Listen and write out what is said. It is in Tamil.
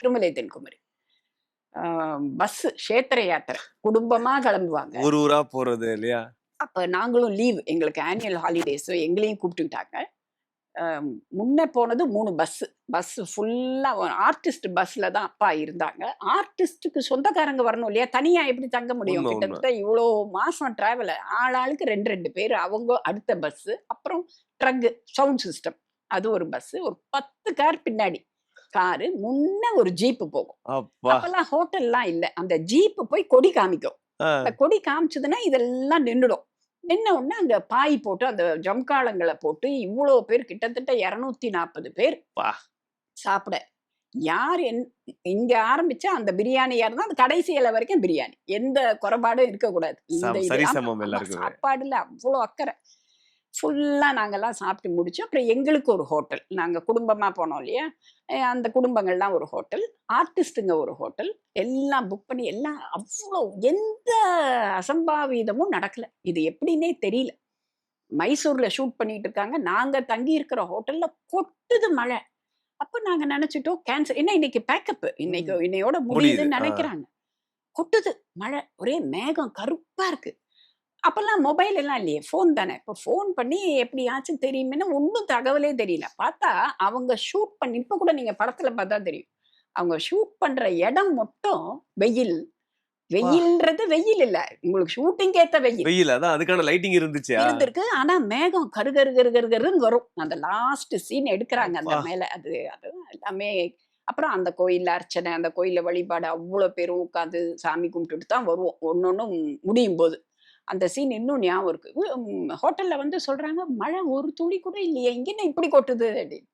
திருமலை தென்குமரி. பஸ் கஷேத்திர யாத்திரை. குடும்பமா கிளம்புவாங்க. ஊர் ஊரா போறது இல்லையா? அப்ப நாங்களும் லீவ் எங்களுக்கு ஆனுவல் ஹாலிடேஸ் எங்களையும் கூப்பிட்டுக்கிட்டாங்க முன்ன போனது மூணு பஸ் பஸ் ஃபுல்லா ஆர்டிஸ்ட் பஸ்ல தான் அப்பா இருந்தாங்க. ஆர்டிஸ்டுக்கு சொந்தக்காரங்க வரணும் இல்லையா? தனியா எப்படி தங்க முடியும். கிட்டத்தட்ட இவ்வளோ மாசம் டிராவல் ஆளாளுக்கு ரெண்டு ரெண்டு பேர். அவங்க அடுத்த பஸ் அப்புறம் ட்ரக் சவுண்ட் சிஸ்டம் அது ஒரு பஸ் ஒரு பத்து கார் பின்னாடி. காரு முன்ன ஒரு ஜீப்பு போகும். அப்பா. அப்பெல்லாம் ஹோட்டல்லாம் இல்ல. அந்த ஜீப்பு போய் கொடி காமிக்கும். அந்த கொடி காமிச்சதுன்னா இதெல்லாம் நின்றுடும் நின்ன உடனே அங்க பாய் போட்டு அந்த ஜம்காலங்களை போட்டு இவ்வளோ பேர் கிட்டத்தட்ட இரநூத்தி நாற்பது பேர். சாப்பிட. யார் என் இங்க ஆரம்பிச்சா அந்த பிரியாணியா இருந்தா அந்த கடைசி இலை வரைக்கும் பிரியாணி. எந்த குறைபாடும் இருக்கக்கூடாது. இந்த. சாப்பாடுல அவ்வளோ அக்கறை. ஃபுல்லா நாங்கெல்லாம் சாப்பிட்டு முடிச்சு அப்புறம் எங்களுக்கு ஒரு ஹோட்டல். நாங்க குடும்பமா போனோம் இல்லையா? அந்த குடும்பங்கள்லாம் ஒரு ஹோட்டல். ஆர்டிஸ்ட்டுங்க ஒரு ஹோட்டல். எல்லாம் புக் பண்ணி எல்லாம் அவ்வளோ எந்த அசம்பாவிதமும் நடக்கல. இது எப்படின்னே தெரியல. மைசூர்ல ஷூட் பண்ணிட்டு இருக்காங்க. நாங்க தங்கி இருக்கிற ஹோட்டல்ல கொட்டுது மழை. அப்ப நாங்க நினைச்சிட்டோம் கேன்சல் என்ன இன்னைக்கு பேக்கப் இன்னைக்கு இன்னையோட முடியுது, முடியுதுன்னு. நினைக்கிறாங்க. கொட்டுது மழை. ஒரே மேகம் கருப்பா இருக்கு. அப்பெல்லாம் மொபைல் எல்லாம் இல்லையே ஃபோன் தானே. இப்போ ஃபோன் பண்ணி எப்படியாச்சும் தெரியுமேன்னு ஒன்றும் தகவலே தெரியல. பார்த்தா அவங்க ஷூட் பண்ணி இப்போ கூட நீங்க படத்துல பார்த்தா தெரியும். அவங்க ஷூட் பண்ற இடம் மட்டும் வெயில். வெயில்ன்றது வெயில் இல்ல. உங்களுக்கு ஷூட்டிங் ஏத்த வெயில். வெயில் அதான் அதுக்கான லைட்டிங் இருந்துச்சு. இருந்திருக்கு. ஆனா மேகம் கரு கரு கரு கரு கருன்னு வரும். அந்த லாஸ்ட் சீன் எடுக்கிறாங்க அந்த. மேல. அது அது எல்லாமே அப்புறம் அந்த கோயில்ல அர்ச்சனை அந்த கோயில்ல வழிபாடு அவ்வளவு பேரும் உட்காந்து சாமி கும்பிட்டுட்டு தான் வருவோம். ஒன்னொன்னும் முடியும் போது. அந்த சீன் இன்னும் ஞாபகம் இருக்கு. ஹோட்டல்ல வந்து சொல்றாங்க மழை ஒரு துளி கூட இல்லையே இங்க இப்படி கொட்டுது? அப்படின்னு.